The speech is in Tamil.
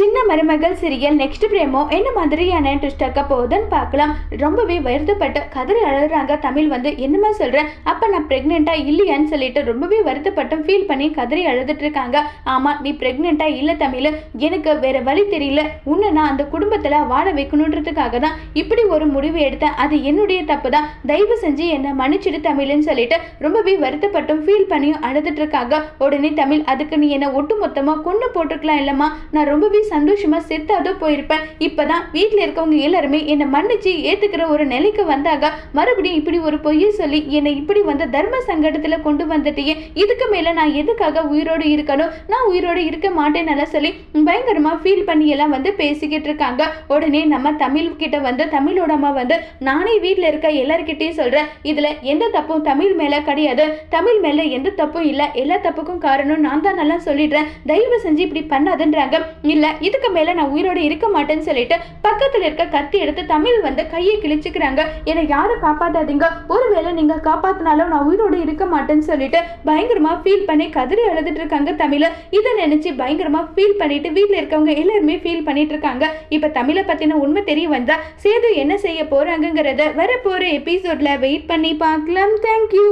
சின்ன மருமகள் சீரியல் நெக்ஸ்ட் பிரேமோ என்ன மாதிரியான ட்விஸ்ட் ஆக்க போகுதுன்னு பார்க்கலாம். ரொம்பவே வருத்தப்பட்டு கதறி அழுகுறாங்க. தமிழ் வந்து என்னமா சொல்றேன் அப்போ நான் ப்ரெக்னெண்ட்டாக இல்லையான்னு சொல்லிட்டு ரொம்பவே வருத்தப்பட்டும் ஃபீல் பண்ணி கதறி அழுதுட்டு இருக்காங்க. ஆமா நீ ப்ரெக்னெண்ட்டாக இல்லை தமிழ். எனக்கு வேற வழி தெரியல. உன்னை நான் அந்த குடும்பத்தில் வாழ வைக்கணுன்றதுக்காக தான் இப்படி ஒரு முடிவு எடுத்தேன். அது என்னுடைய தப்பு தான் தயவு செஞ்சு என்னை மன்னிச்சிடு தமிழ்னு சொல்லிட்டு ரொம்பவே வருத்தப்பட்டும் ஃபீல் பண்ணியும் அழுதுட்டு இருக்காங்க. உடனே தமிழ் அதுக்கு நீ என்னை ஒட்டு மொத்தமாக கொண்டு போட்டிருக்கலாம் இல்லைம்மா. நான் ரொம்பவே சந்தோஷமா செத்தாதோ போயிருப்பேன். இப்பதான் வீட்டில் இருக்கவங்க எல்லாருமே என்னை மன்னிச்சு ஏத்துக்கிற ஒரு நிலைக்கு வந்தாங்க. மறுபடியும் இப்படி ஒரு பொய்யை சொல்லி என்னை இப்படி வந்து தர்ம சங்கடத்துல கொண்டு வந்துட்டியே. இதுக்கு மேல நான் எதுக்காக உயிரோடு இருக்கணும்? நான் உயிரோடு இருக்க மாட்டேன்னு சொல்லி பயங்கரமா ஃபீல் பண்ணி எல்லாம் வந்து பேசிக்கிட்டு இருக்காங்க. உடனே நம்ம தமிழ் கிட்ட வந்து தமிழோட அம்மா வந்து நானே வீட்டில் இருக்க எல்லாருக்கிட்டையும் சொல்றேன். இதுல எந்த தப்பும் தமிழ் மேல கிடையாது. தமிழ் மேல எந்த தப்பும் இல்ல. எல்லா தப்புக்கும் காரணம் நான் தான் நல்லா சொல்லிடுறேன். தயவு செஞ்சு இப்படி பண்ணாதுன்றாங்க. இல்ல இதுக்கு மேல நான் உயிரோட இருக்க மாட்டேன்னு சொல்லிட்டு பக்கத்துல இருக்க கத்தி எடுத்து தமிழ் வந்து கையை கிழிச்சுக்கிறாங்க. என்னை யாரும் காப்பாத்தாதீங்க. ஒருவேளை நீங்க காப்பாற்றினாலும் நான் உயிரோட இருக்க மாட்டேன்னு சொல்லிட்டு பயங்கரமா ஃபீல் பண்ணி கதறி அழுதுட்டு இருக்காங்க தமிழ. இதை நினைச்சு பயங்கரமா ஃபீல் பண்ணிட்டு வீட்ல இருக்கவங்க எல்லாருமே ஃபீல் பண்ணிட்டு இருக்காங்க. இப்ப தமிழை பத்தின உண்மை தெரிய வந்தா சேது என்ன செய்ய போறாங்கங்கிறத வரப்போற எபிசோட்ல வெயிட் பண்ணி பார்க்கலாம். தேங்க்யூ